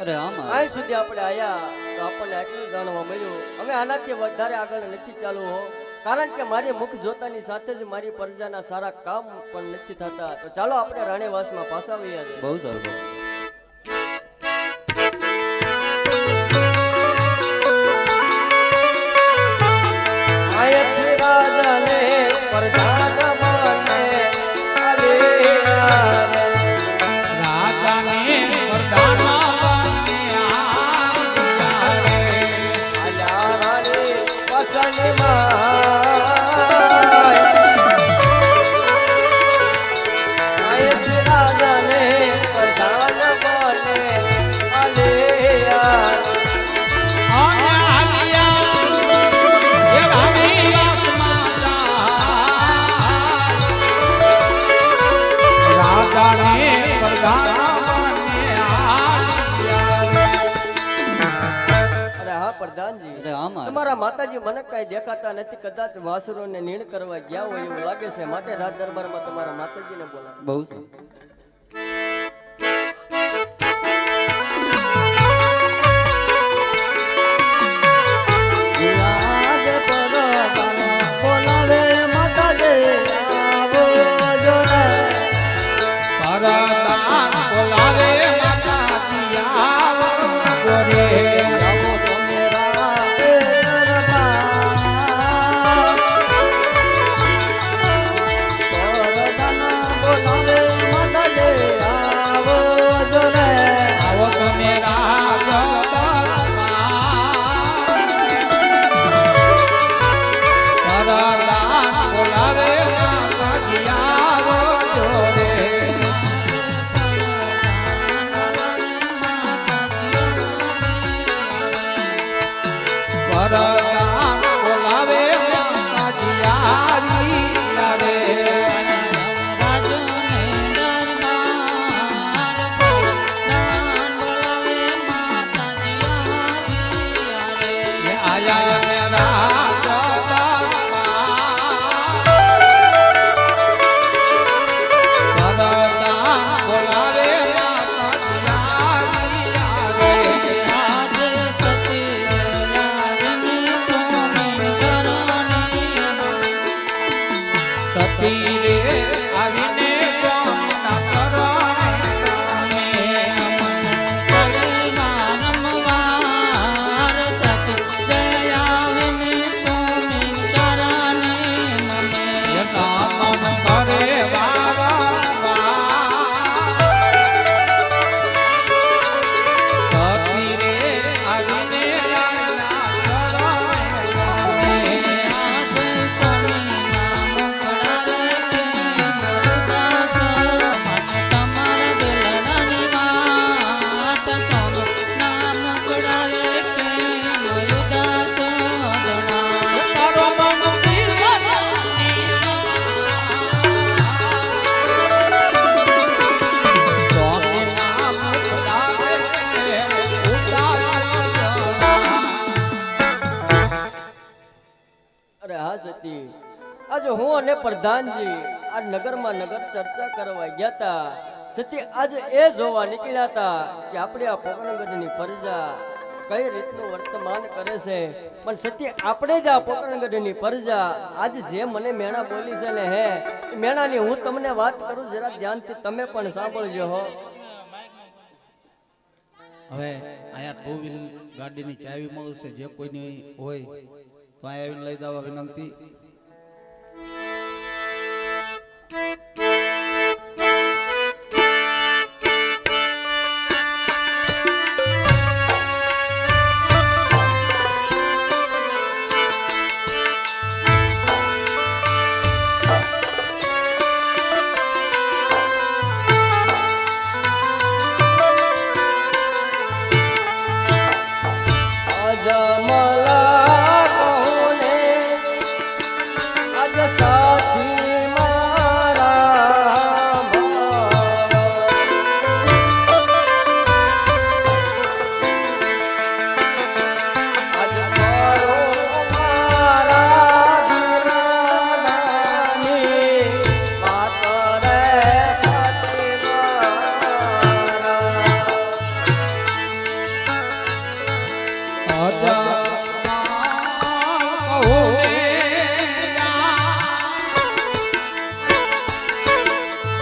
અરે આમાં. અહીં સુધી આપણે આયા તો આપણને આટલું જાણવા મળ્યું. હવે આનાથી વધારે આગળ નથી ચાલવું હો. કારણ કે મારી મુખ જોતાની સાથે જ મારી પ્રજાના સારા કામ પણ નથી થતા. તો ચાલો આપણે રાણીવાસમાં પાછા આવીએ બહુ સારું પ્રધાનજી તમારા માતાજી મને કઈ દેખાતા નથી કદાચ વાસરો ને નીણ કરવા ગયા હોય એવું લાગે છે. માટે રાજ દરબારમાં તમારા માતાજીને બોલા બહુ આવો એ અરે હતી. આજે હું અને પ્રધાનજી આ નગરમાં નગર ચર્ચા કરવા ગયા તા સતી આજે એ જોવા નીકળ્યા હતા કે આપણે આ પોકરણગઢની પ્રજા કઈ રીતનું વર્તમાન કરે છે. પણ સતી આપણે જ આ પોકરણગઢની પ્રજા આજ જે મને મેણા બોલી છે ને હે મેણાની હું તમને વાત કરું જરા ધ્યાનથી તમે પણ સાંભળજો હો. હવે અહીંયા ટુ વ્હીલ ગાડીની ચાવી મળશે, જે કોઈની હોય તો અહીંયા આવીને લઈ જવા વિનંતી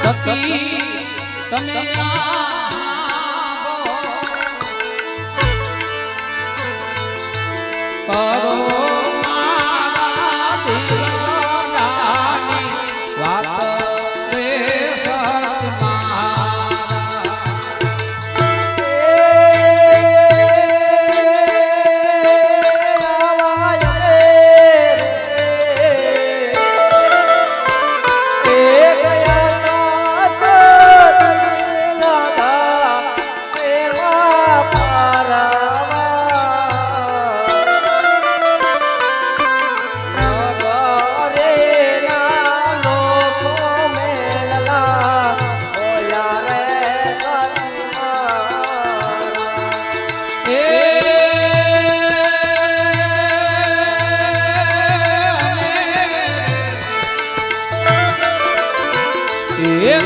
સતી તમે આ એ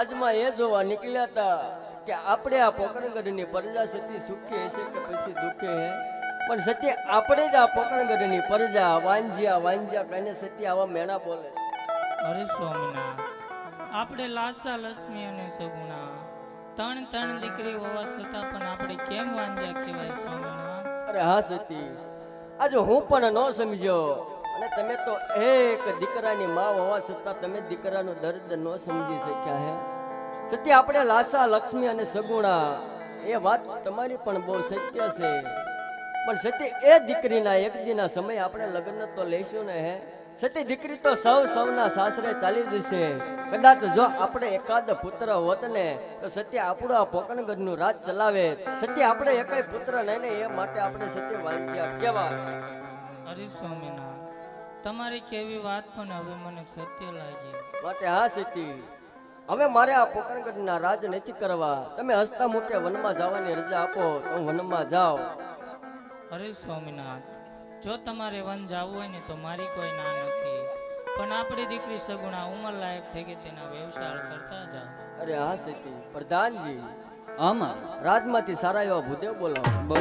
રામા એ જોવા નીકળ્યા હતા કે આપણે આ પોકરણગઢની પ્રજા સતી સુખી હશે કે પછી દુઃખે હે? પણ સત્ય આપણે જ આ પોકરણગઢની પ્રજા વાંજ્યા વાંજ્યા કહીને સત્ય આવા મેણા બોલે. અરે સ્વામીના આપણે લાસા લક્ષ્મી અને સગુણા. ત્રણ ત્રણ દીકરી હોવા છતાં પણ આપણે કેમ વાંજ્યા કહેવાય સ્વામીના અરે હા સતી આજે હું પણ ન સમજ્યો અને તમે તો એક દીકરાની માં હોવા છતાં તમે દીકરાનું દર્દ ન સમજી શક્યા હે. છતાં આપણે લાસા, લક્ષ્મી અને સગુણા, એ વાત તમારી પણ બહુ સત્ય છે. પણ સતી એ દીકરીના એક દીના સમય આપણે લગ્ન તો લઈશું ને હે. સતી દીકરી તો સૌ સૌના સાસરે ચાલી જશે. કદાચ જો આપણે એકાદ પુત્ર હોત ને, તો સત્ય આપણું આ પોકણગઢનું રાજ ચલાવે. સત્ય આપણે એકાય પુત્ર નહીં ને એ માટે આપણે સત્ય વાંચ્યા. કેવા? અરે સ્વામિનાથ તમારી કેવી વાત પણ હવે મને સત્ય લાગી. માટે હા સીતી હવે મારે આ પોકણગઢના રાજ નથી કરવા. તમે હસતા મુખે વનમાં જવાની રજા આપો તો હું વનમાં જાઉં. અરે સ્વામિનાથ જો તમારે વન જવું હોય ને તો મારી કોઈ ના નથી. પણ આપણી દીકરી સગુણા ઉંમર લાયક થઈ ગઈ તેના વ્યવસાય કરતા જાઓ. અરે હા સતી પ્રધાનજી. આમાં રાજમાંથી સારા એવા ભૂદેવ બોલાવો. બહુ